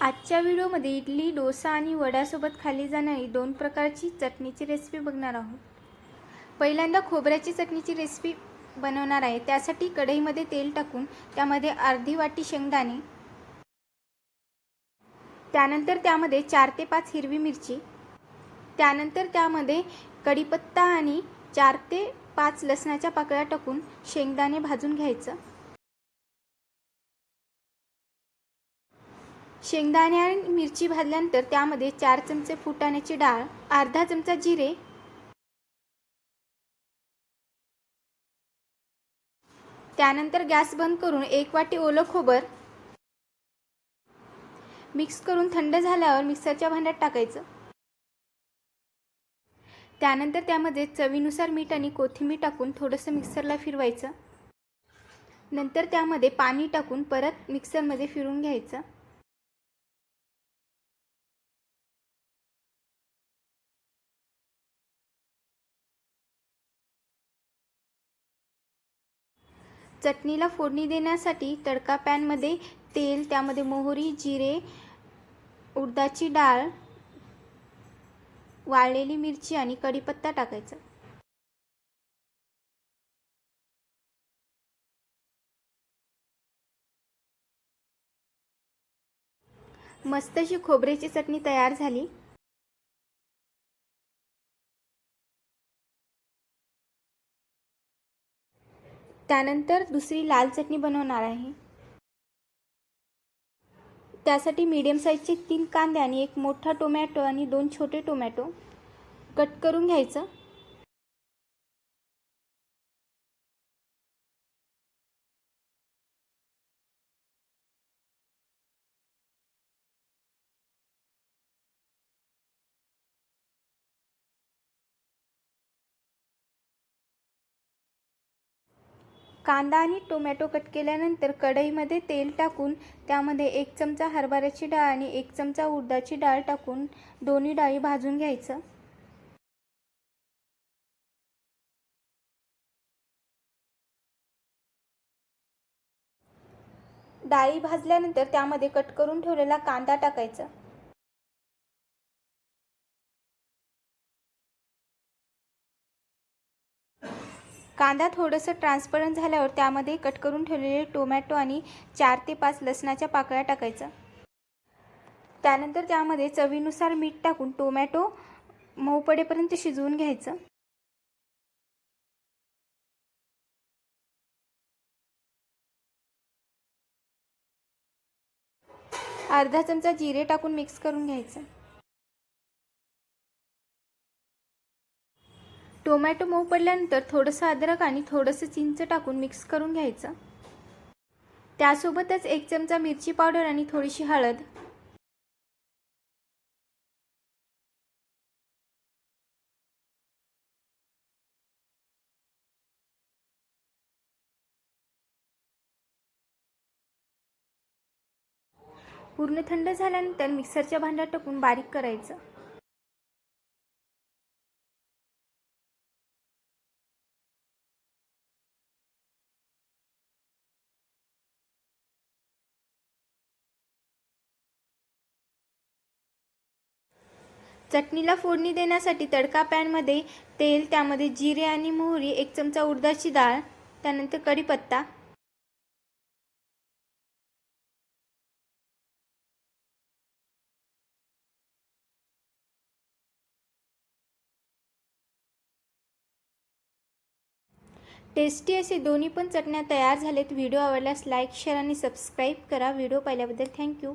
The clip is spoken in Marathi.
आजच्या व्हिडिओमध्ये इडली डोसा आणि वड्यासोबत खाल्ली जाणारी दोन प्रकारची चटणीची रेसिपी बघणार आहोत. पहिल्यांदा खोबऱ्याची चटणीची रेसिपी बनवणार आहे. त्यासाठी कढईमध्ये तेल टाकून त्यामध्ये अर्धी वाटी शेंगदाणे त्यानंतर त्यामध्ये चार ते पाच हिरवी मिरची त्यानंतर त्यामध्ये कढीपत्ता आणि चार ते पाच लसणाच्या पाकळ्या टाकून शेंगदाणे भाजून घ्यायचं. शेंगदाणे आणि मिरची भाजल्यानंतर त्यामध्ये चार चमचे फुटाण्याची डाळ अर्धा चमचा जिरे त्यानंतर गॅस बंद करून एक वाटी ओलं खोबर मिक्स करून थंड झाल्यावर मिक्सरच्या भांड्यात टाकायचं. त्यानंतर त्यामध्ये चवीनुसार मीठ आणि कोथिंबीर टाकून थोडंसं मिक्सरला फिरवायचं. नंतर त्यामध्ये पाणी टाकून परत मिक्सरमध्ये फिरून घ्यायचं. चटणीला फोडणी देण्यासाठी तडका पॅनमध्ये तेल त्यामध्ये मोहरी जिरे उडदाची डाळ वाळलेली मिरची आणि कढीपत्ता टाकायचा. मस्त अशी खोबऱ्याची चटणी तयार झाली. त्यानंतर दुसरी लाल चटणी बनवणार आहे. त्यासाठी मीडियम साईजचे तीन कांदे आणि एक मोठा टोमॅटो आणि दोन छोटे टोमॅटो कट करून घ्यायचं. कांदा आणि टोमॅटो कट केल्यानंतर कढईमध्ये तेल टाकून त्यामध्ये एक चमचा हरभऱ्याची डाळ आणि एक चमचा उडदाची डाळ टाकून दोन्ही डाळी भाजून घ्यायचं. डाळी भाजल्यानंतर त्यामध्ये कट करून ठेवलेला कांदा टाकायचा. कांदा थोडंसं ट्रान्सपरंट झाल्यावर त्यामध्ये कट करून ठेवलेले टोमॅटो आणि चार ते पाच लसणाच्या पाकळ्या टाकायचा. त्यानंतर त्यामध्ये चवीनुसार मीठ टाकून टोमॅटो मऊ पडेपर्यंत शिजवून घ्यायचं. अर्धा चमचा जिरे टाकून मिक्स करून घ्यायचं. टोमॅटो मऊ पडल्यानंतर थोडंसं अद्रक आणि थोडंसं चिंच टाकून मिक्स करून घ्यायचं. त्यासोबतच एक चमचा मिरची पावडर आणि थोडीशी हळद. पूर्ण थंड झाल्यानंतर मिक्सरच्या भांड्यात टाकून बारीक करायचं. चटणीला फोडणी देण्यासाठी तडका पॅनमध्ये तेल त्यामध्ये जिरे आणि मोहरी एक चमचा उडदाची डाळ त्यानंतर कढीपत्ता. टेस्टी असे दोन्ही पण चटण्या तयार झालेत. व्हिडिओ आवडल्यास लाईक शेअर आणि सबस्क्राईब करा. व्हिडिओ पाहिल्याबद्दल थँक्यू.